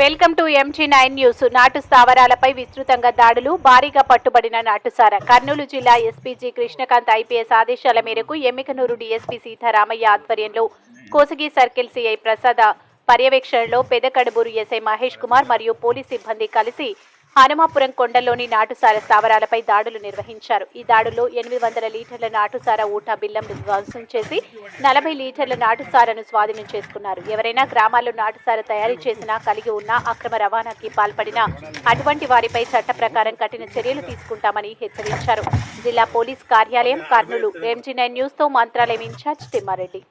Welcome to MG nine news. నాటు స్థావరాలపై విస్తృతంగా దాడులు భారీగా పట్టుబడిన నాటుసార. కర్నూలు జిల్లా ఎస్పీజీ కృష్ణకాంత్ ఐపీఎస్ ఆదేశాల మేరకు ఎమ్మికనూరు డీఎస్పీ సీతారామయ్య ఆధ్వర్యంలో కోసగి సర్కిల్ సిఐ ప్రసాద పర్యవేక్షణలో పెదకడుబూరు ఎస్ఐ మహేష్ కుమార్ మరియు పోలీస్ సిబ్బంది కలిసి హనుమాపురం కొండలోని నాటుసార స్థావరాలపై దాడులు నిర్వహించారు. ఈ దాడుల్లో ఎనిమిది వందల లీటర్ల నాటుసార ఊటా బిల్లంను ధ్వంసం చేసి నలభై లీటర్ల నాటుసారను స్వాధీనం చేసుకున్నారు. ఎవరైనా గ్రామాల్లో నాటుసార తయారు చేసినా కలిగి ఉన్న అక్రమ రవాణాకి పాల్పడిన అటువంటి వారిపై చట్ట ప్రకారం కఠిన చర్యలు తీసుకుంటామని హెచ్చరించారు. జిల్లా పోలీస్ కార్యాలయం కర్నూలు. ఎంజీ నైన్ న్యూస్తో మంత్రాలయం ఇన్ఛార్జ్ తిమ్మారెడ్డి.